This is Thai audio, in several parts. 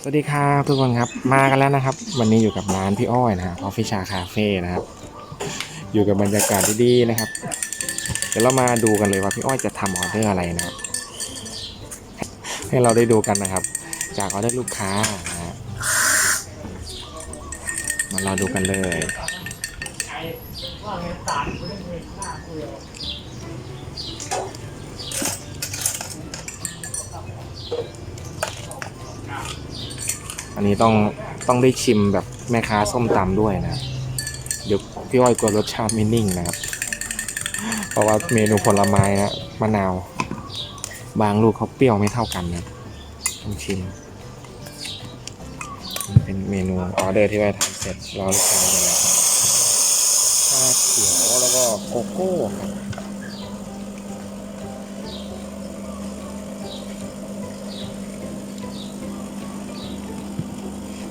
สวัสดีครับทุกคนครับมากันแล้วนะครับ วันนี้อยู่กับร้านพี่อ้อยนะครับออฟฟิชาคาเฟ่นะครับ อยู่กับบรรยากาศดีๆนะครับ เดี๋ยวเรามาดูกันเลยว่าพี่อ้อยจะทำออเดอร์อะไรนะครับให้เราได้ดูกันนะครับ จากออเดอร์ลูกค้านะฮะมาเราดูกันเลย อันนี้ต้องต้องได้ชิมแบบแม่ค้าส้มตำด้วยนะเดี๋ยวพี่อ้อยกลัวรสชาติไม่นิ่งนะครับ เพราะว่าเมนูผลไม้นะมะนาว บางลูกเขาเปรี้ยวไม่เท่ากันนะต้องชิมเป็นเมนูออเดอร์ที่ไว้ทำเสร็จรอลูกค้าไปแล้วชาเขียวแล้วก็โกโก้ครับ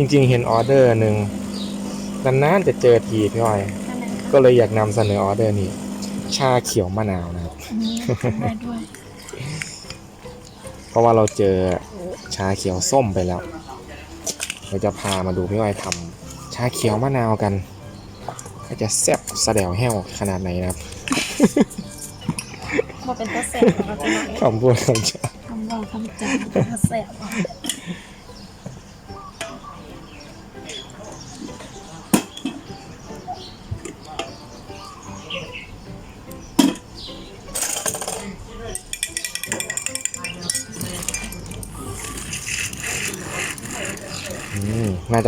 จริงๆ เห็นออเดอร์หนึ่งนานๆจะเจอทีพี่อ้อย อันนั้นค่ะก็เลยอยากนำเสนอออเดอร์นี้ ชาเขียวมะนาวนะครับอันนี้ทำได้ด้วย เพราะว่าเราเจอชาเขียวส้มไปแล้ว เราจะพามาดูพี่อ้อยทำชาเขียวมะนาวกันก็จะแซ่บสะแดวแห้วขนาดไหนนะครับมาเป็นตัวแสบมาเป็นหน่อยคำพูดคำจาทำเราทำจานเป็นตัวแสบ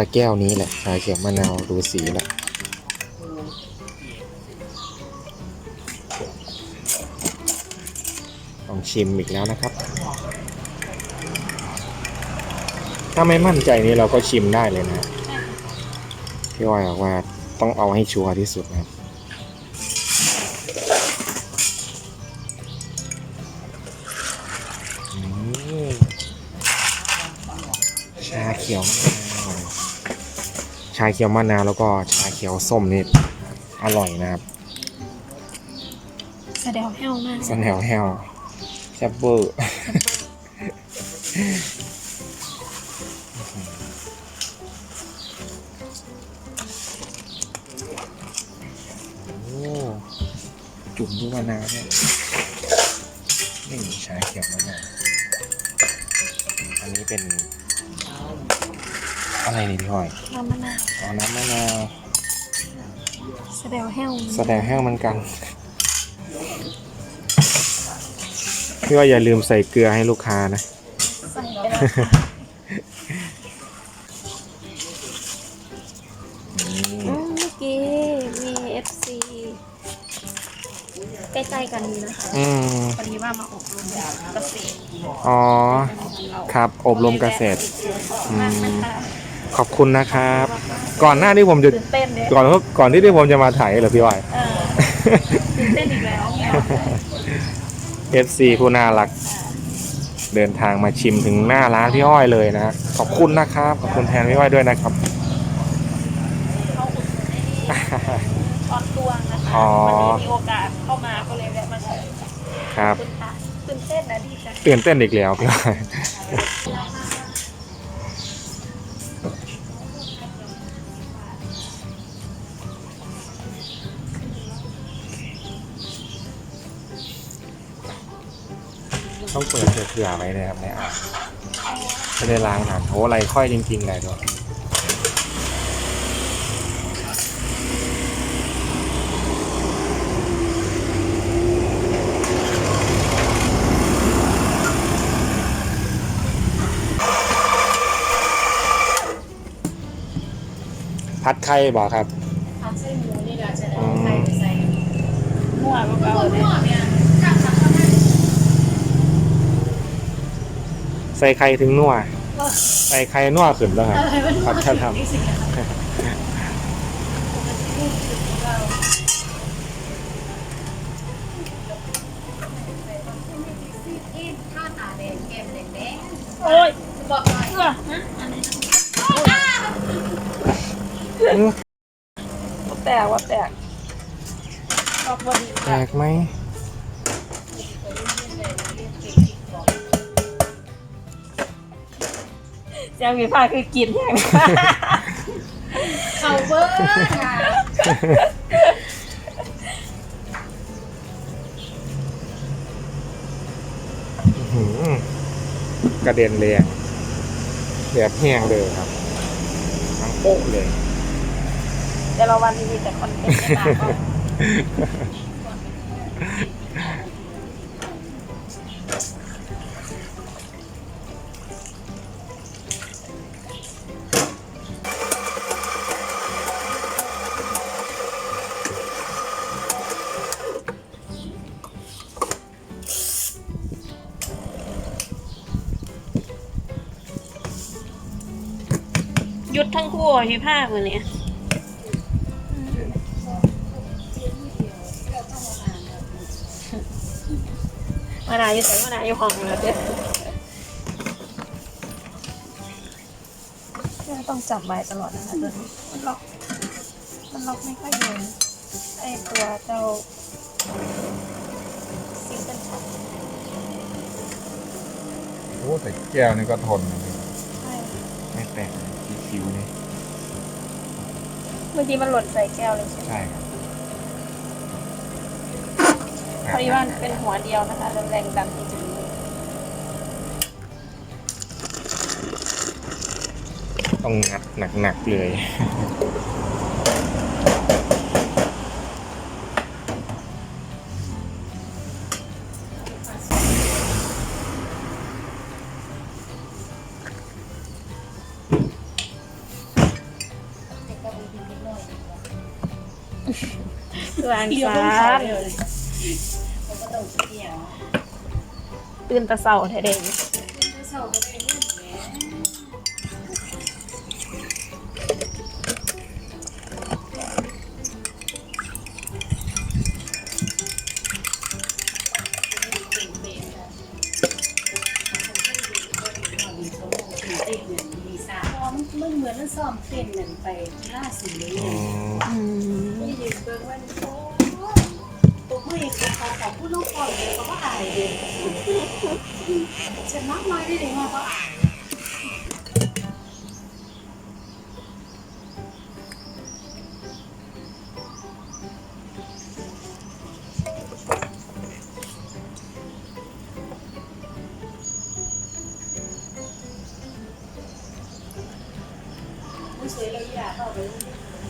จะแก้วนี้แหละชาเขียวมะนาวดูสีล้วลองชิมอีกแล้วนะครับ ถ้าไม่มั่นใจนี้เราก็ชิมได้เลยนะพี่อ้อยบอกว่าต้องเอาให้ชัวร์ที่สุดนะครับชาเขียวมะนาวาเขียวมะนาวแล้วก็ชาเขียวส้มนี่อร่อยนะครับแสดงแห้วมากสันแถวแฮวแซ่บเบอร์โอ้จุ่มด้วยมะนาวเนี่ยนี่ชาเขียวมะนาวอันนี้เป็น อะไรนี่พี่หอยน้ำมะนาวอ๋อน้ำมะนาวแสดงแห้วแสดงแห้งเหมือนกันพี่ว่าอย่าลืมใส่เกลือให้ลูกค้านะใส่ไปแล้วค่ะอืมเมื่อกี้มี FC ใกล้ๆกันนี้นะคะอืมพอดีว่ามาอบรมเกษตรอ๋อ ครับอบรมเกษตรมากนะคะ ขอบคุณนะครับ ก่อนหน้าที่ผมจะตื่นเต้นเลยก่อนก่อนที่ที่ผมจะมาถ่ายเหรอพี่อ้อยเออตื่นเต้นอีกแล้ว FC ผู้น่ารัก เดินทางมาชิมถึงหน้าร้านพี่อ้อยเลยนะขอบคุณนะครับ ขอบคุณแทนพี่อ้อยด้วยนะครับ เขาอุดหนุนได้ดีตอนตวงนะคะอ๋อ วันนี้มีโอกาสเข้ามาก็เลยแวะมาเชิญครับ คุณค่ะตื่นเต้นนะดีใจตื่นเต้นอีกแล้วพี่อ้อย ต้องเปิดเผื่อๆไว้เลยครับในอ่างไม่ได้ล้างนานโหอะไรค่อยจริงๆเลยด้วยพัดไข่บอกครับทำไส้หมูนี่แหละจะได้เอาไข่ไปใส่มั่วเบาๆเลยเนี่ย ใส่ไข่ถึงนัวใส่ไข่นัวขึ้นแล้วครับอะไรมันครับถ้าทนี่ เสียงผีผ้าคือกินอย่างเขาเบิ้งค่ะอื้อหือกระเด็นเลยอะแบบแห้งเลยครับทั้งโป๊ะเลย แต่ละวันมีแต่คอนเทนต์ในหนัก อะหยุดทั้งคู่อะพี่ภาคเลยเนี่ยมานาอยู่ใส่มานาอยู่ห้องแล้วเด้อต้องจับไว้ตลอดนะคะตัวนี้มันล็อก มันล็อกไม่ค่อยอยู่นะไอตัวเจ้าซิงเกิลช็อตโอ้แต่แก้วนี่ก็ทนนะพี่ใช่ไม่แตกที่คิ้วนี่ บางทีมันหล่นใส่แก้วเลยใช่ไหมใช่ครับพอดีว่าเป็นหัวเดียวนะคะแล้วแรงดันมันจะมีต้องงัดหนักๆเลย วางเกี่ยวซาต้องเขาเลยเขาก็ต้องเกี่ยว ตื่นแตะเสาแท้เด้ ขาของผู้น้องก่อนเลยเขาก็อายเลยฉันมากมายได้เลยว่าเขาอายผู้สวยเราอยากเข้าไป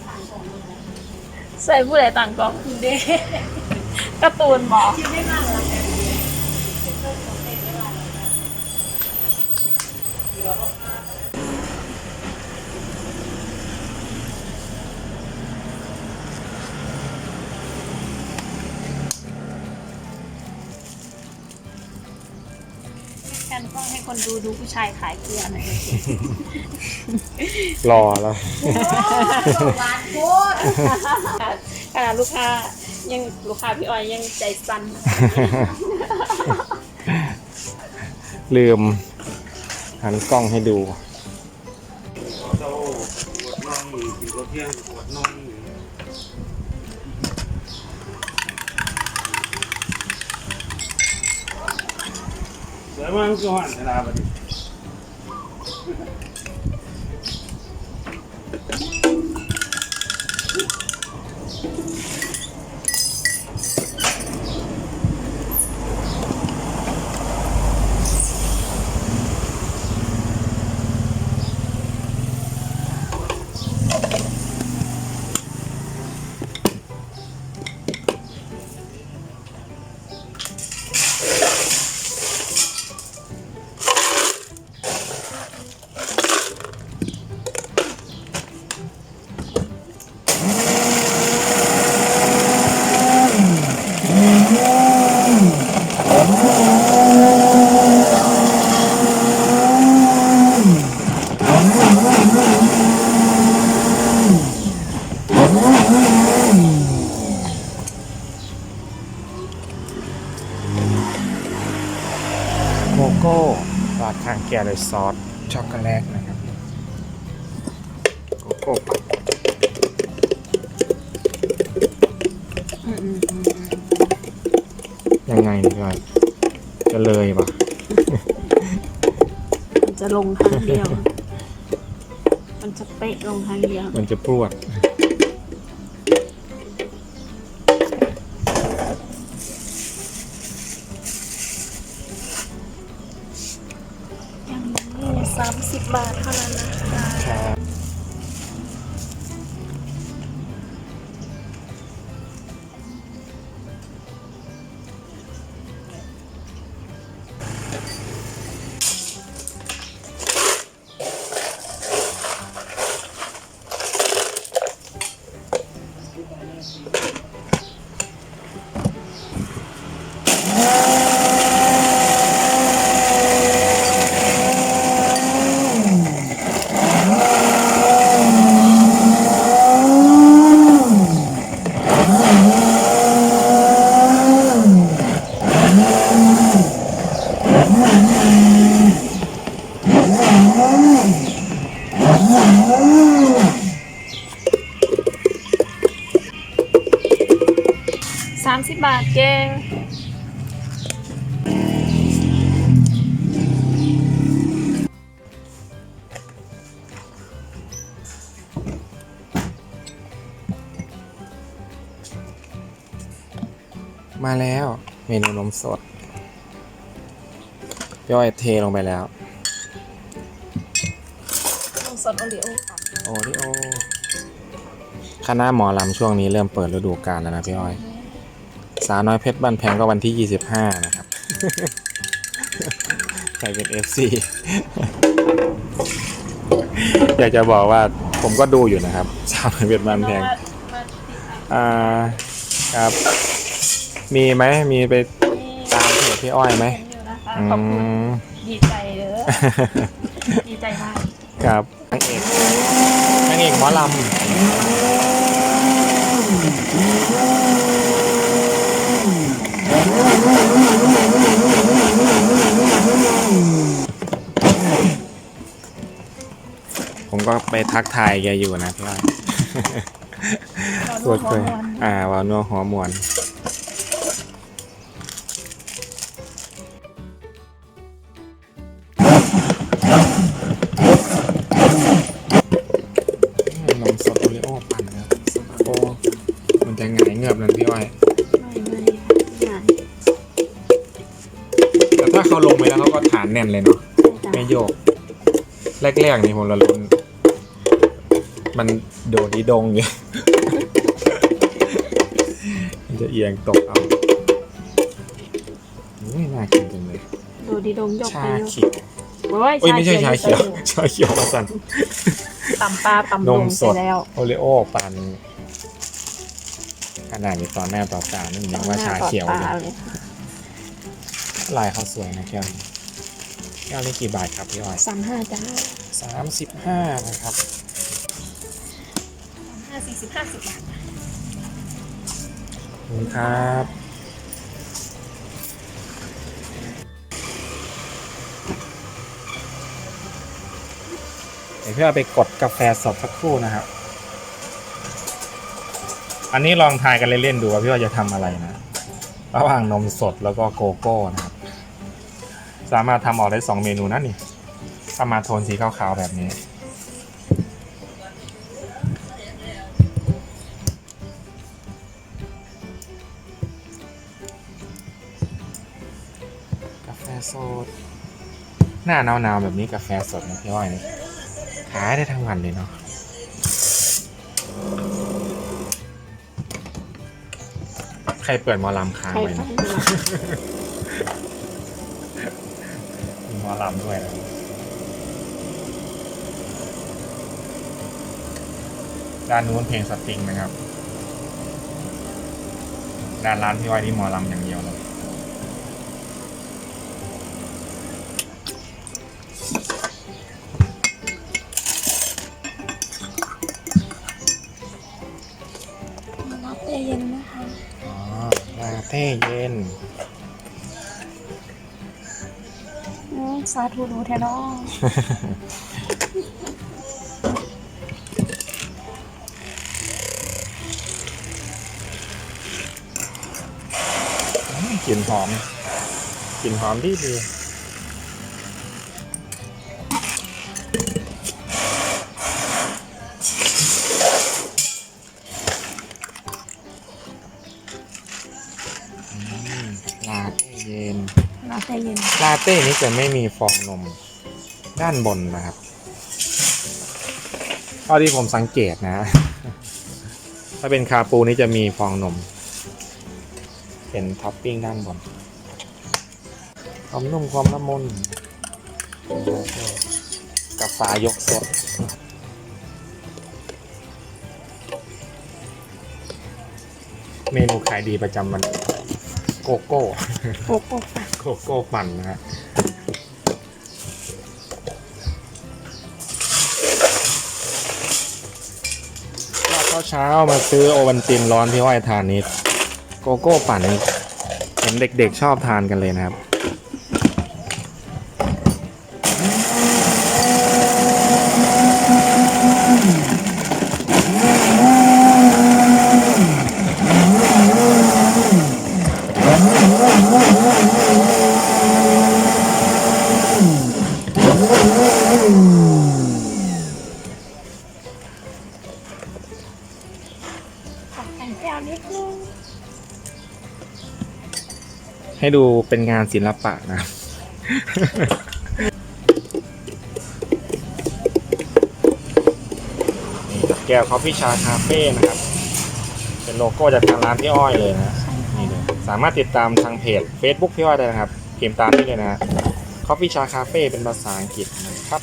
ทางของมันนะใส่ผู้ใดต่างกล่องคุณเด้ การ์ตูนบอกคิดได้มากเลยเป็นต้นของเต้นได้มากเลยนะกันก็ให้คนดูดูผู้ชายขายเกลือหน่อยรอแล้วหวานโคตรขนาดลูกค้า ยังลูกค้าพี่ออยยังใจสั่นลืมหันกล้องให้ดูเจ้าปวดน่องกินข้าวเที่ยงปวดน่องเดี๋ยวมันก็หันเวลาไปดิ โกโก้ราดข้างแก้ว ด้วยซอสช็อกโกแลตนะครับโกโก้ยังไงดีก่อนจะเลยปะจะลงครั้งเดียว มันจะเป๊ะลงทางเดียว มันจะพรวด สามสิบบาทเก่งมาแล้วเมนูนมสด ย่อยเทลงไปแล้ว นมสดโอรีโอค่ะโอริโอคณะหมอลำช่วงนี้เริ่มเปิดฤดูกาลแล้วนะพี่อ้อย สาวน้อยเพชรบ้านแพงก็วันที่ 25 นะครับ ใครเป็น FC อยากจะบอกว่าผมก็ดูอยู่นะครับ สาวน้อยเพชรบ้านแพงมาอ่าครับ มีไหมมีไปที่ตามเพจพี่อ้อยไหมเห็นอยู่นะคะอืขอบคุณมดีใจเด้อดีใจมากครับนางเอกนางเอกหมอลำ ผมก็ไปทักทายแกอยู่นะพี่อ้อยตอนสนู้วนดหัวเคยมวนอ่าวาวนัวหัวมวนน นแน่นเลยเนาะจ้ะไม่โยก แรกๆนี่ผมละลุนมันโดดดีดงอยู่มันจะเอียงตกเอาไม่น่ากินจังเลยดูดีดงยกชาไปเขียวโอ้ยโอ้ยไม่ใช่ชาเขียวอชาเขียวมาสั่น ตำปลาตำลนงมสไปด แล้ว โอริโอปันขนาดนี้ตอนแม่ต่อตานี่ยังว่าชาเขียวต่อเลหน้ายต่อตาเลยลายเขาสวยนะแก้วนี้ แก้วนี้กี่บาทครับพี่อ้อยสามห้าจ้าสามสิบห้านะครับห้าสี่สิบห้าสิบบาทขอบคุณครับเดี๋ยวพี่เอาไปกดกาแฟสดสักครู่นะครับ อันนี้ลองทายกันเล่นๆดูว่าพี่ว่าจะทำอะไรนะ ระหว่างนมสดแล้วก็โกโก้นะครับ สามารถทำออกได้สองเมนูนะนี่ถ้ามาโทนสีขาวๆแบบนี้ กาแฟสด หน้าหนาวๆแบบนี้กาแฟสดนะพี่อ้อยนี่ขายได้ทั้งวันเลยเนาะใครเปิดมอลำค้างไว้นะ อลำด้วยนะด้านนู้นเพลงสตริงนะครับ ด้านร้านพี่อ้อยนี่หมอลำอย่างเดียวเลย ธุดูแทนออืมกลิ่นหอมกลิ่นหอมดีดีาเต้นี้จะไม่มีฟองนมด้านบนนะครับเท่าที่ผมสังเกตนะ ถ้าเป็นคาปูนี้จะมีฟองนม เป็นท็อปปิ้งด้านบน ความนุ่มความละมุนกับฝายกสดเมนูขายดีประจำวัน โกโก้ โกโกปะ โกโก้ปั่นนะฮะก็เช้ามาซื้อโอวันตินร้อนที่ห้อยทานนี้โกโก้ปั่นเห็นเด็กๆชอบทานกันเลยนะครับ ดูเป็นงานศิลปะนะ นี่แก้วคอฟฟี่ชาคาเฟ่นะครับ เป็นโลโก้จากทางร้านพี่อ้อยเลยนะนี่เลยสามารถติดตามทางเพจ Facebook พี่อ้อยได้นะครับพิมตามนี้เลยนะคอฟฟี่ชาคาเฟ่เป็นภาษาอังกฤษนะครับ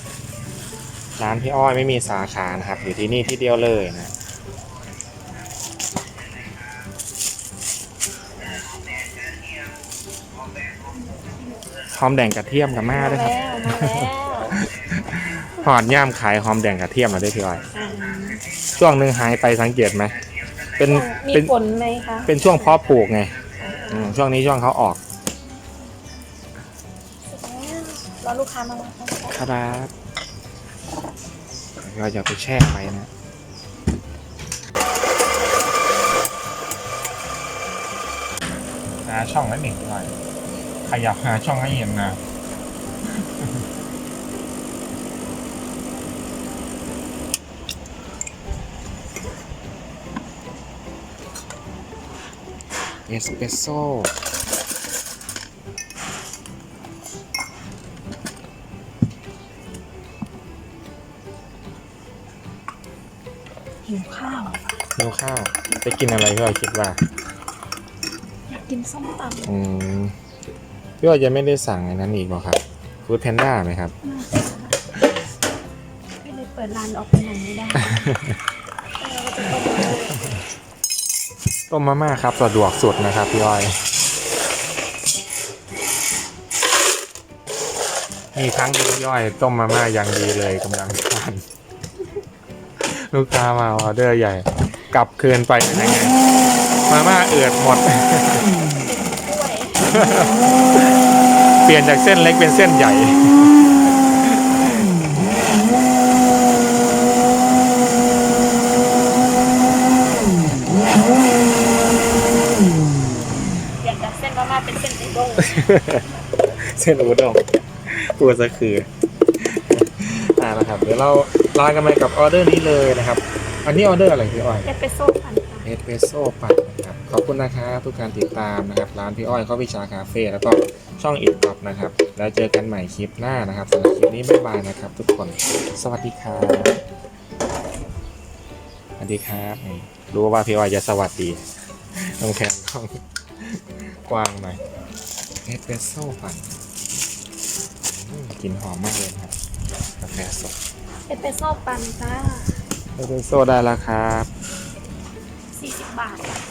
ร้านพี่อ้อยไม่มีสาขานะครับ อยู่ที่นี่ที่เดียวเลยนะ หอมแดงกระเทียมกับแม่มาด้วยครับแล้วมาแล้วหอดย่ามขายหอมแดงกระเทียมมาด้วยพี่อ้อยอืมช่วงหนึ่งหายไปสังเกตไหมเป็นมีเป็นผลไหมคะเป็นช่วงเพาะปลูกไงอืมช่วงนี้ช่วงเขาออกรอลูกค้ามาแล้วค่ะครับเราจะไปแช่ไว้นะ หาช่องแล้วหนึ่งหน่อย ขยับหาช่องให้เห็นนะ เอสเปรสโซ่หิวข้าวหิวข้าว ไปกินอะไรพี่อ้อยคิดว่า อยากกินส้มตำ อืม พี่อ้อยจะไม่ได้สั่งอันนั้นอีกหรอครับฟู้ดแพนด้าไหมครับไม่เลยเปิดร้านออกไปไหนไม่ได้เออก็จะต้มมาม่าต้มมาม่าครับสะดวกสุดนะครับ พี่อ้อย มีครั้งหนึงพี่อ้อย ต้มมาม่าอย่างดีเลยกำลังทานลูกค้ามาออเดอร์ใหญ่ กลับคืนไปเป็นยังไงมาม่าเอือดหมดด้วย เปลี่ยนจากเส้นเล็กเป็นเส้นใหญ่อยากจะเส้นมาม่าเป็นเส้นอุด้งเส้นอุด้งตัวสะคืออ่านะครับเดี๋ยวเราลากันไปกับออเดอร์นี้เลยนะครับ อันนี้ออเดอร์อะไรพี่อ้อย เอสเปรสโซ่ปั่นค่ะเอสเปรสโซ่ปั่นนะ ครับขอบคุณนะครับทุกการติดตามนะครับ ร้านพี่อ้อยข้าววิชาคาเฟ่แล้วก็ช่องอิดปับนะครับ แล้วเจอกันใหม่คลิปหน้านะครับสำหรับคลิปนี้บ๊ายบายนะครับ ทุกคนสวัสดีครับสวัสดีครับนี่รู้ว่าพี่อ้อยจะสวัสดีต้องแขนต้องกว้างหน่อยเอสเปรสโซ่ปั่นอืมกลิ่นหอมมากเลยนะครับกาแฟสดเอสเปรสโซ่ปั่นจ้าเอสเปรสโซ่ได้แล้วครับ40 บาท